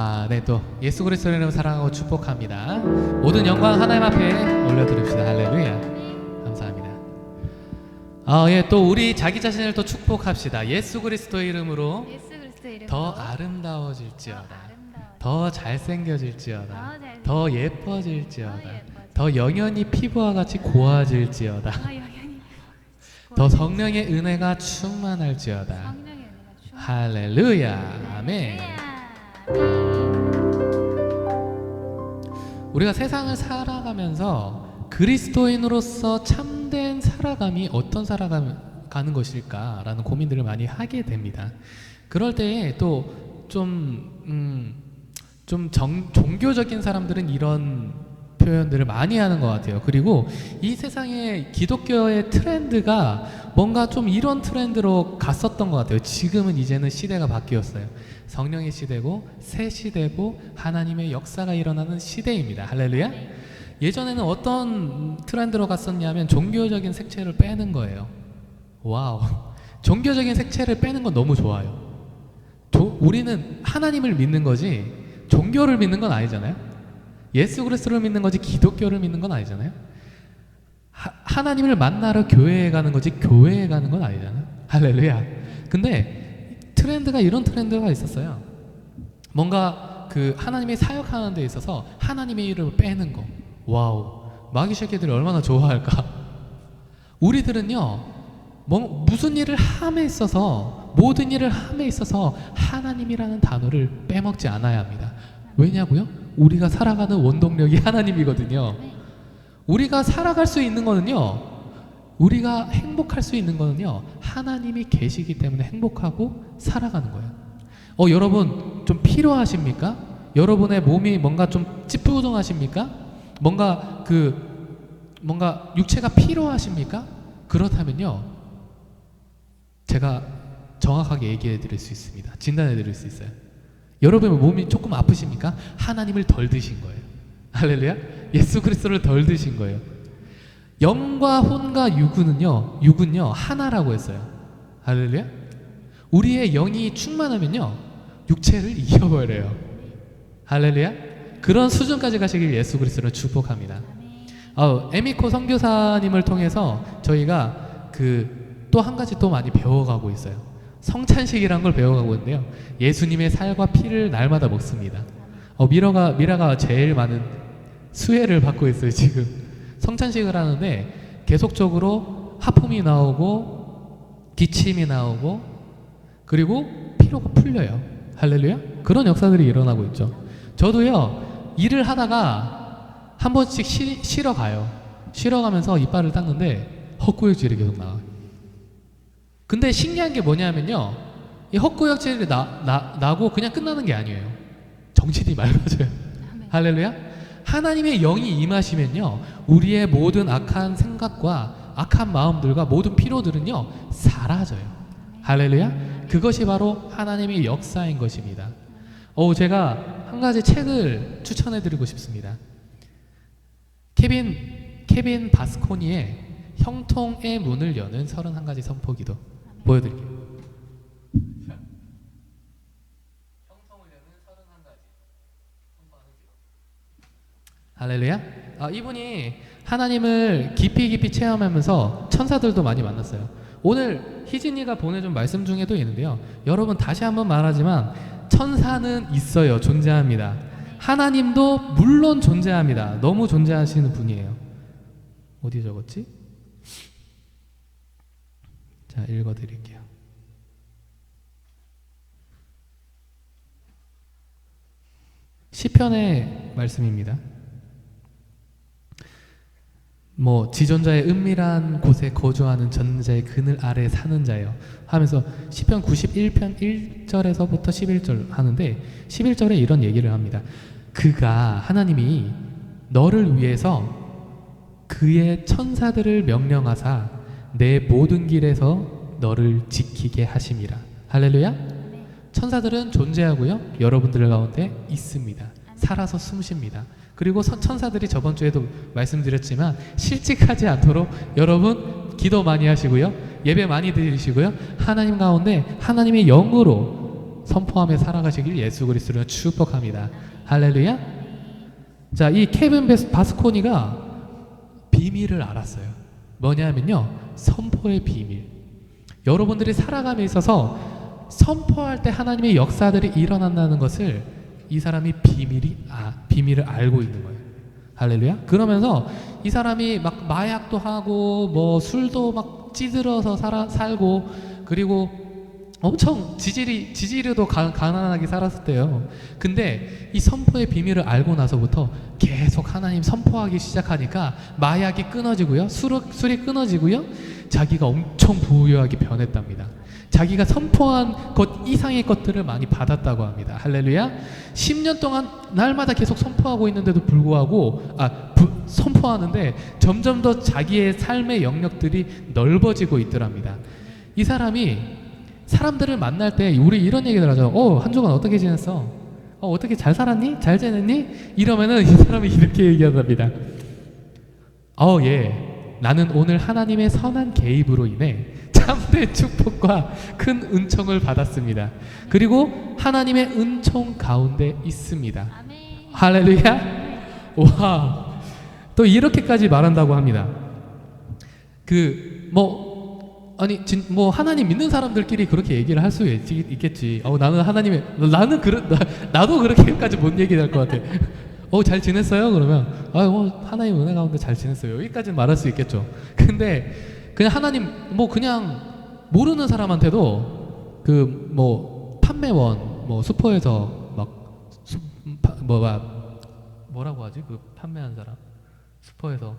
아, 네, 또 예수 그리스도의 이름 사랑하고 축복합니다. 모든 영광 하나님 앞에 올려드립시다. 할렐루야. 감사합니다. 아, 예, 또 우리 자기 자신을 또 축복합시다. 예수 그리스도의 이름으로 예수 그리스도 이름으로 더더 아름다워질지어다. 아름다워 더 잘생겨질지어다. 더 잘생겨- 더 예뻐질지어다. 더 영연히 피부와 같이 고와질지어다. 더 성령의 은혜가 충만할지어다. 성령의 은혜가 충만 할렐루야. 아멘. 우리가 세상을 살아가면서 그리스도인으로서 참된 살아감이 어떤 살아가는 것일까라는 고민들을 많이 하게 됩니다. 그럴 때에 또좀 음, 좀 정- 종교적인 사람들은 이런 표현들을 많이 하는 것 같아요. 그리고 이 세상의 기독교의 트렌드가 뭔가 좀 이런 트렌드로 갔었던 것 같아요. 지금은 이제는 시대가 바뀌었어요. 성령의 시대고 새 시대고 하나님의 역사가 일어나는 시대입니다. 할렐루야. 예전에는 어떤 트렌드로 갔었냐면 종교적인 색채를 빼는 거예요. 와우. 종교적인 색채를 빼는 건 너무 좋아요. 조- 우리는 하나님을 믿는 거지 종교를 믿는 건 아니잖아요. 예수 그리스도를 믿는 거지 기독교를 믿는 건 아니잖아요. 하, 하나님을 만나러 교회에 가는 거지 교회에 가는 건 아니잖아요. 할렐루야. 근데 트렌드가 이런 트렌드가 있었어요. 뭔가 그 하나님이 사역하는 데 있어서 하나님의 이름을 빼는 거. 와우. 마귀 새끼들이 얼마나 좋아할까? 우리들은요. 뭐, 무슨 일을 함에 있어서 모든 일을 함에 있어서 하나님이라는 단어를 빼먹지 않아야 합니다. 왜냐고요? 우리가 살아가는 원동력이 하나님이거든요. 우리가 살아갈 수 있는 거는요. 우리가 행복할 수 있는 거는요. 하나님이 계시기 때문에 행복하고 살아가는 거예요. 어, 여러분 좀 필요하십니까? 여러분의 몸이 뭔가 좀 찌뿌둥하십니까? 뭔가 그 뭔가 육체가 필요하십니까? 그렇다면요. 제가 정확하게 얘기해 드릴 수 있습니다. 진단해 드릴 수 있어요. 여러분의 몸이 조금 아프십니까? 하나님을 덜 드신 거예요. 할렐루야. 예수 그리스도를 덜 드신 거예요. 영과 혼과 육은요, 육은요 하나라고 했어요. 할렐루야. 우리의 영이 충만하면요 육체를 이겨버려요. 할렐루야. 그런 수준까지 가시길 예수 그리스도를 축복합니다. 어, 에미코 선교사님을 통해서 저희가 그 또 한 가지 또 많이 배워가고 있어요. 성찬식이란 걸 배워가고 있는데요. 예수님의 살과 피를 날마다 먹습니다. 어, 미라가 미라가 제일 많은 수혜를 받고 있어요 지금. 성찬식을 하는데 계속적으로 하품이 나오고 기침이 나오고 그리고 피로가 풀려요. 할렐루야. 그런 역사들이 일어나고 있죠. 저도요 일을 하다가 한 번씩 쉬, 쉬러 가요. 쉬러 가면서 이빨을 닦는데 헛구역질이 계속 나와요. 근데 신기한 게 뭐냐면요. 이 헛구역질이 나, 나, 나고 그냥 끝나는 게 아니에요. 정신이 맑아져요. 할렐루야. 하나님의 영이 임하시면요. 우리의 모든 악한 생각과 악한 마음들과 모든 피로들은요. 사라져요. 할렐루야. 그것이 바로 하나님의 역사인 것입니다. 어, 제가 한 가지 책을 추천해 드리고 싶습니다. 케빈 케빈 바스코니의 형통의 문을 여는 31가지 선포기도 보여드릴게요. 할렐루야. 아, 이분이 하나님을 깊이 깊이 체험하면서 천사들도 많이 만났어요. 오늘 희진이가 보내준 말씀 중에도 있는데요. 여러분 다시 한번 말하지만 천사는 있어요. 존재합니다. 하나님도 물론 존재합니다. 너무 존재하시는 분이에요. 어디 적었지? 자, 읽어 드릴게요. 시편의 말씀입니다. 뭐 지존자의 은밀한 곳에 거주하는 전자의 그늘 아래 사는 자요 하면서 시편 91편 1절에서부터 11절 하는데 11절에 이런 얘기를 합니다. 그가 하나님이 너를 위해서 그의 천사들을 명령하사 내 모든 길에서 너를 지키게 하심이라. 할렐루야. 천사들은 존재하고요. 여러분들 가운데 있습니다. 살아서 숨쉽니다. 그리고 선- 천사들이 저번 주에도 말씀드렸지만 실직하지 않도록 여러분 기도 많이 하시고요. 예배 많이 드리시고요. 하나님 가운데 하나님의 영으로 선포하며 살아가시길 예수 그리스도로 축복합니다. 할렐루야. 자, 이 케빈 베스 바스코니가 비밀을 알았어요. 뭐냐면요. 선포의 비밀. 여러분들이 살아감에 있어서 선포할 때 하나님의 역사들이 일어난다는 것을 이 사람이 비밀이 아 비밀을 알고 있는 거예요. 할렐루야. 그러면서 이 사람이 막 마약도 하고 뭐 술도 막 찌들어서 살아, 살고 그리고 엄청 지질이 가, 가난하게 살았었대요. 근데 이 선포의 비밀을 알고 나서부터 계속 하나님 선포하기 시작하니까 마약이 끊어지고요, 술, 술이 끊어지고요, 자기가 엄청 부유하게 변했답니다. 자기가 선포한 것 이상의 것들을 많이 받았다고 합니다. 할렐루야. 10년 동안 날마다 계속 선포하고 있는데도 불구하고 아 부- 선포하는데 점점 더 자기의 삶의 영역들이 넓어지고 있더랍니다. 이 사람이 사람들을 만날 때 우리 이런 얘기들 하죠. 어, 한 주간 어떻게 지냈어? 어, 어떻게 잘 살았니? 잘 지냈니? 이러면은 이 사람이 이렇게 얘기한답니다. 어, 예. 나는 오늘 하나님의 선한 개입으로 인해 참된 축복과 큰 은총을 받았습니다. 그리고 하나님의 은총 가운데 있습니다. 아멘. 할렐루야. 와. 또 이렇게까지 말한다고 합니다. 그 뭐 아니 진, 뭐 하나님 믿는 사람들끼리 그렇게 얘기를 할 수 있겠지. 어 나는 하나님의 나는 나, 나도 그렇게까지 못 얘기할 것 같아. 어 잘 지냈어요? 그러면 아뭐 하나님 은혜 가운데 잘 지냈어요. 여기까지는 말할 수 있겠죠. 근데 그냥 하나님 뭐 그냥 모르는 사람한테도 그 뭐 판매원 뭐 슈퍼에서 막 수, 파, 뭐가 뭐라고 하지? 그 판매한 사람 슈퍼에서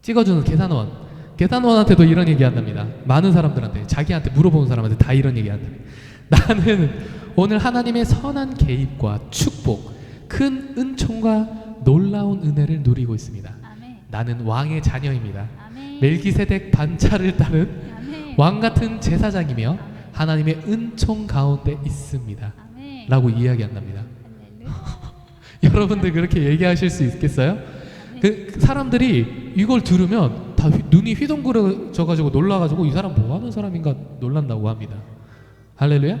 찍어주는 계산원 계산원한테도 이런 얘기 한답니다. 많은 사람들한테 자기한테 물어보는 사람한테 다 이런 얘기 한답니다. 나는 오늘 하나님의 선한 개입과 축복, 큰 은총과 놀라운 은혜를 누리고 있습니다. 아멘. 나는 왕의 자녀입니다. 아멘. 멜기세덱 반차를 따른 아멘. 왕 같은 제사장이며 하나님의 은총 가운데 있습니다. 아멘. 라고 이야기한답니다. 여러분들 그렇게 얘기하실 수 있겠어요? 그, 그 사람들이 이걸 들으면 다 휘- 눈이 휘둥그레져 가지고 놀라 가지고 이 사람 뭐 하는 사람인가 놀란다고 합니다. 할렐루야.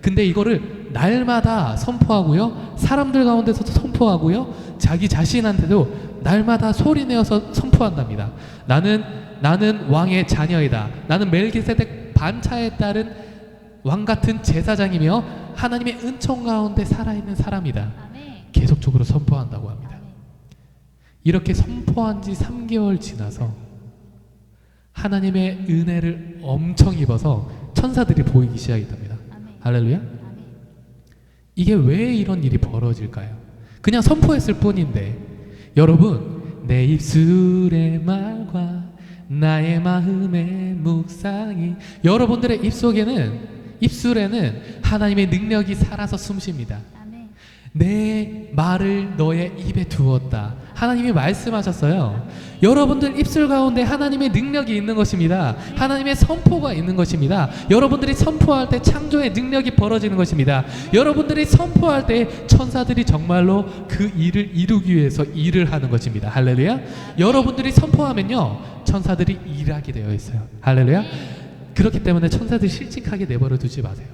근데 이거를 날마다 선포하고요. 사람들 가운데서도 선포하고요. 자기 자신한테도 날마다 소리 내어서 선포한답니다. 나는 나는 왕의 자녀이다. 나는 멜기세덱 반차에 따른 왕 같은 제사장이며 하나님의 은총 가운데 살아있는 사람이다. 계속적으로 선포한다고 합니다. 이렇게 선포한 지 3개월 지나서 하나님의 은혜를 엄청 입어서 천사들이 보이기 시작했답니다. 아멘. 할렐루야. 아멘. 이게 왜 이런 일이 벌어질까요? 그냥 선포했을 뿐인데 여러분 내 입술의 말과 나의 마음의 묵상이 여러분들의 입속에는 입술에는 하나님의 능력이 살아서 숨쉽니다. 내 말을 너의 입에 두었다. 하나님이 말씀하셨어요. 여러분들 입술 가운데 하나님의 능력이 있는 것입니다. 하나님의 선포가 있는 것입니다. 여러분들이 선포할 때 창조의 능력이 벌어지는 것입니다. 여러분들이 선포할 때 천사들이 정말로 그 일을 이루기 위해서 일을 하는 것입니다. 할렐루야. 여러분들이 선포하면요. 천사들이 일하게 되어 있어요. 할렐루야. 그렇기 때문에 천사들이 실직하게 내버려 두지 마세요.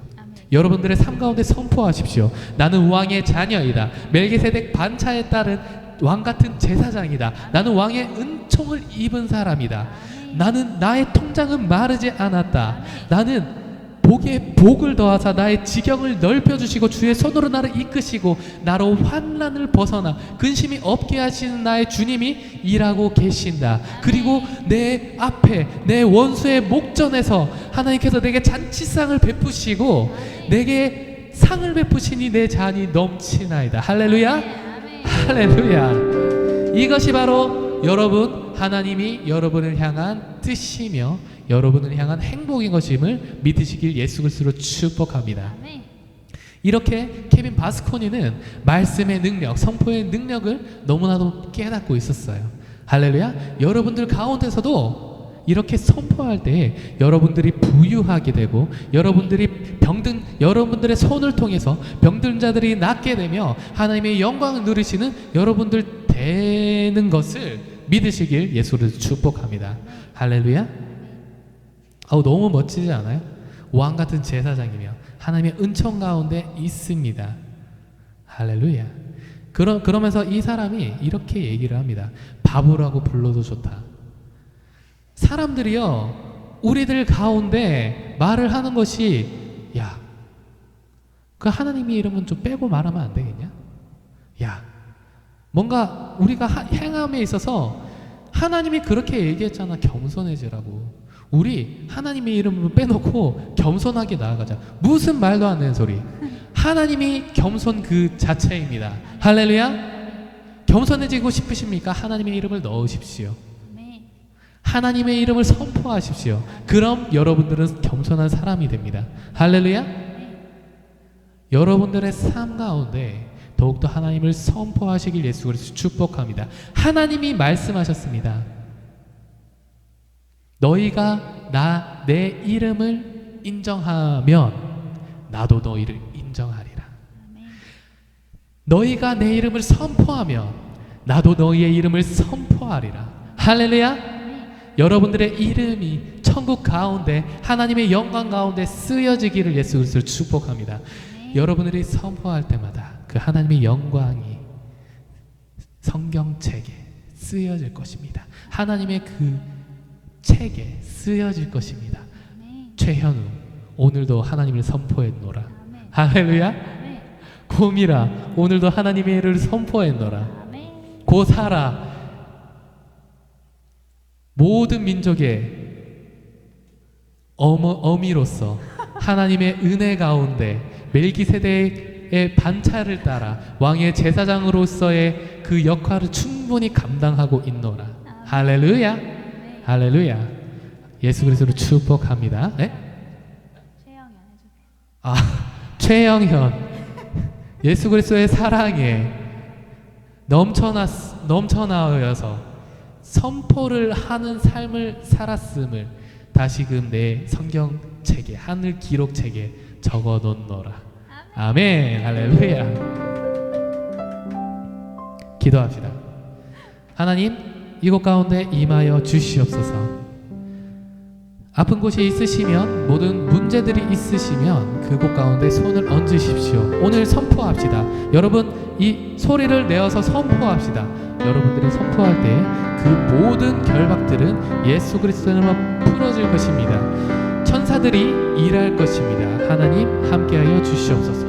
여러분들의 삶 가운데 선포하십시오. 나는 왕의 자녀이다. 멜기세덱 반차에 따른 왕 같은 제사장이다. 나는 왕의 은총을 입은 사람이다. 나는 나의 통장은 마르지 않았다. 나는 복에 복을 더하사 나의 지경을 넓혀 주시고 주의 손으로 나를 이끄시고 나로 환난을 벗어나 근심이 없게 하시는 나의 주님이 일하고 계신다. 그리고 내 앞에 내 원수의 목전에서 하나님께서 내게 잔치상을 베푸시고 내게 상을 베푸시니 내 잔이 넘치나이다. 할렐루야. 할렐루야. 이것이 바로 여러분 하나님이 여러분을 향한 뜻이며 여러분을 향한 행복인 것임을 믿으시길 예수 그리스도로 축복합니다. 아멘. 이렇게 케빈 바스코니는 말씀의 능력, 선포의 능력을 너무나도 깨닫고 있었어요. 할렐루야. 여러분들 가운데서도 이렇게 선포할 때 여러분들이 부유하게 되고 여러분들이 병든 여러분들의 손을 통해서 병든 자들이 낫게 되며 하나님의 영광을 누리시는 여러분들 되는 것을 믿으시길 예수를 축복합니다. 할렐루야. 아우 너무 멋지지 않아요? 왕 같은 제사장이며 하나님의 은총 가운데 있습니다. 할렐루야. 그러, 그러면서 이 사람이 이렇게 얘기를 합니다. 바보라고 불러도 좋다. 사람들이요, 우리들 가운데 말을 하는 것이, 야, 그 하나님의 이름은 좀 빼고 말하면 안 되겠냐? 야, 뭔가 우리가 하- 행함에 있어서 하나님이 그렇게 얘기했잖아. 겸손해지라고. 우리 하나님의 이름을 빼놓고 겸손하게 나아가자. 무슨 말도 안 되는 소리. 하나님이 겸손 그 자체입니다. 할렐루야. 겸손해지고 싶으십니까? 하나님의 이름을 넣으십시오. 하나님의 이름을 선포하십시오. 그럼 여러분들은 겸손한 사람이 됩니다. 할렐루야. 여러분들의 삶 가운데 더욱더 하나님을 선포하시길 예수 그리스도 축복합니다. 하나님이 말씀하셨습니다. 너희가 나 내 이름을 인정하면 나도 너희를 인정하리라. 너희가 내 이름을 선포하면 나도 너희의 이름을 선포하리라. 할렐루야. 여러분들의 이름이 천국 가운데 하나님의 영광 가운데 쓰여지기를 예수 그리스도를 축복합니다. 아멘. 여러분들이 선포할 때마다 그 하나님의 영광이 성경책에 쓰여질 것입니다. 하나님의 그 책에 쓰여질 것입니다. 아멘. 최현우 오늘도 하나님을 선포했노라. 아멘. 할렐루야. 아멘. 고미라 오늘도 하나님의 일을 선포했노라. 아멘. 고사라 모든 민족의 어머, 어미로서 하나님의 은혜 가운데 멜기세덱의 반차를 따라 왕의 제사장으로서의 그 역할을 충분히 감당하고 있노라. 할렐루야. 할렐루야. 예수 그리스도로 축복합니다. 네? 아, 최영현. 예수 그리스도의 사랑에 넘쳐나 넘쳐나여서 선포를 하는 삶을 살았음을 다시금 내 성경책에 하늘 기록책에 적어 놓노라. 아멘. 할렐루야. 기도합시다. 하나님, 이곳 가운데 임하여 주시옵소서. 아픈 곳이 있으시면 모든 문제들이 있으시면 그곳 가운데 손을 얹으십시오. 오늘 선포합시다. 여러분 이 소리를 내어서 선포합시다. 여러분들이 선포할 때 그 모든 결박들은 예수 그리스도의 이름으로 풀어질 것입니다. 천사들이 일할 것입니다. 하나님 함께하여 주시옵소서.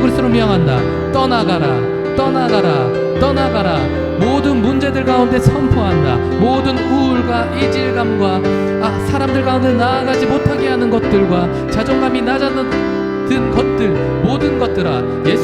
그리스도로 명한다. 떠나가라 떠나가라 떠나가라. 모든 문제들 가운데 선포한다. 모든 우울과 이질감과 아, 사람들 가운데 나아가지 못하게 하는 것들과 자존감이 낮아든 것들 모든 것들아 예수